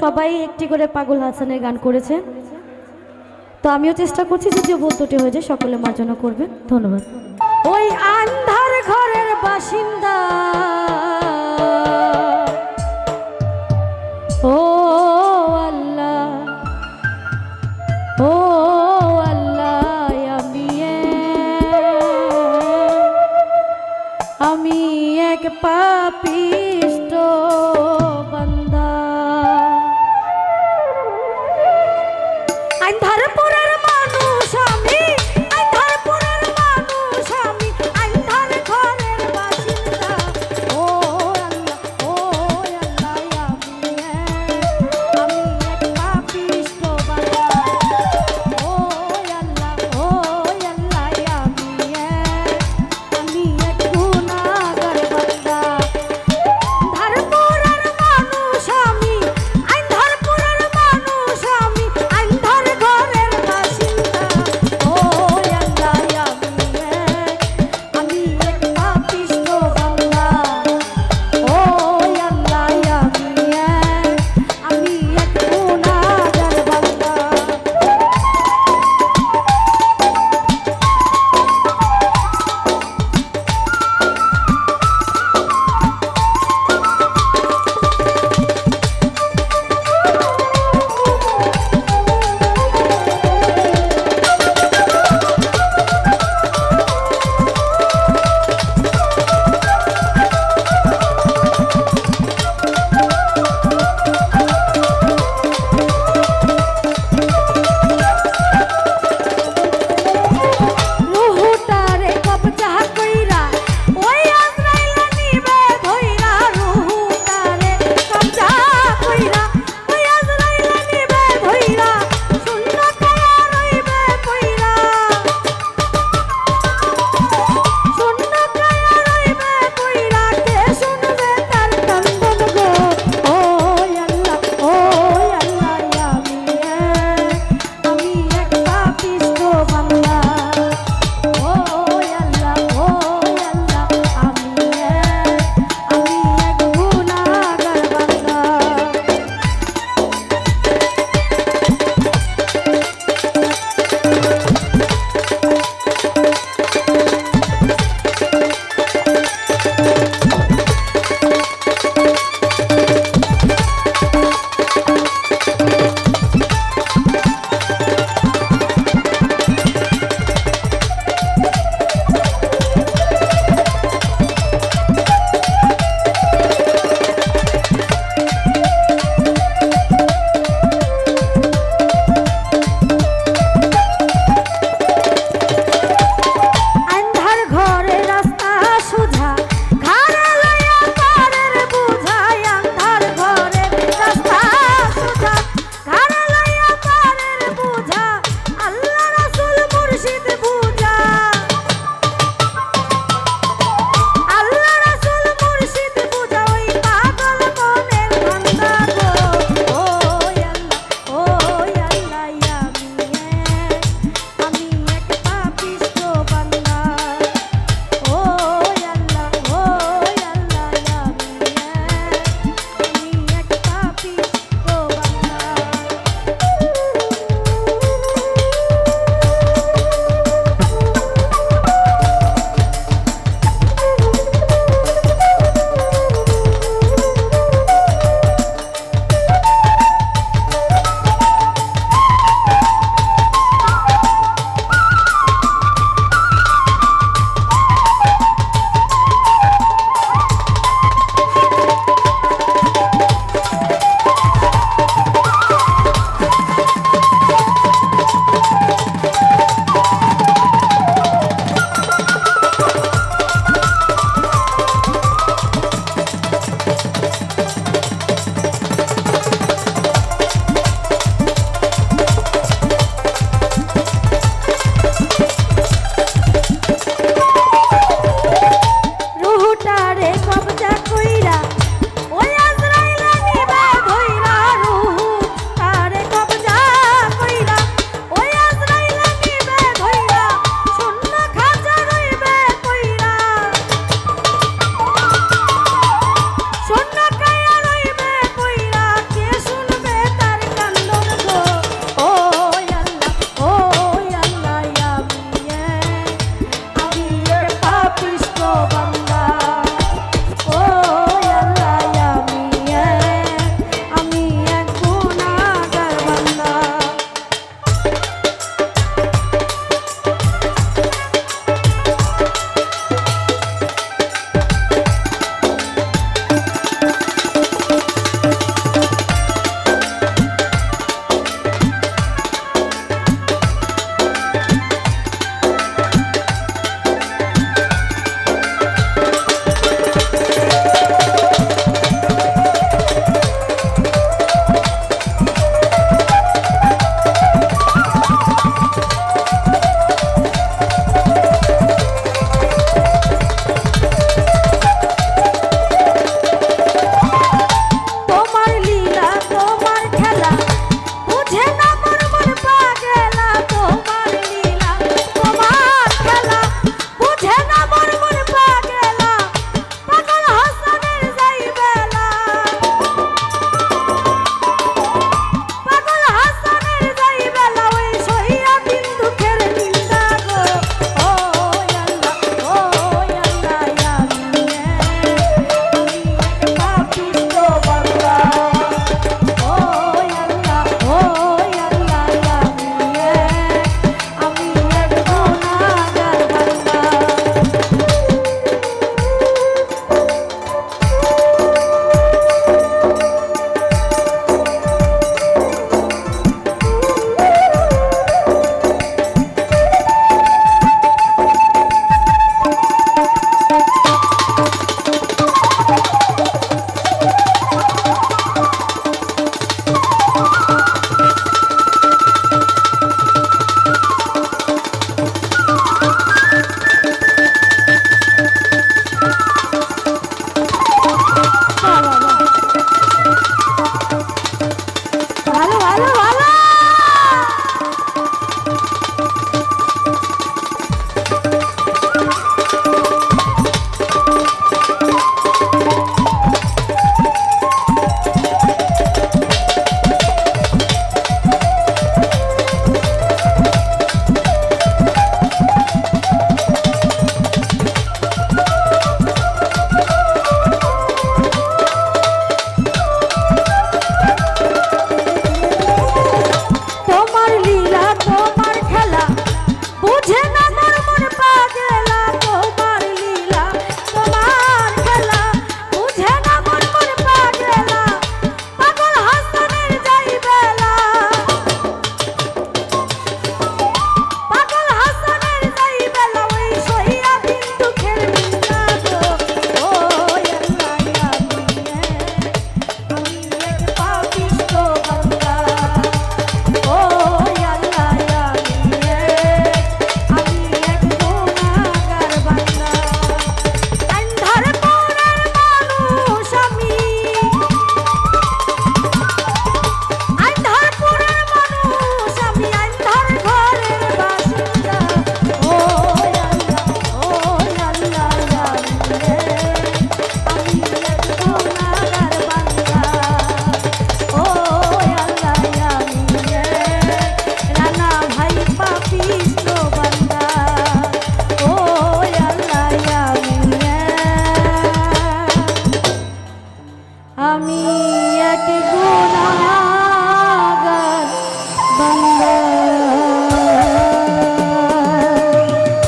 সবাই একটি করে পাগল হাসানের গান করেছে। তো আমিও চেষ্টা করছি যে দুটি হয়ে যায়, সকলে মার্জনা করবেন ধন্যবাদ। ওই আন্ধার ঘরের বাসিন্দা। ও আল্লাহ ও আল্লাহ, আমি আমি এক পাপী।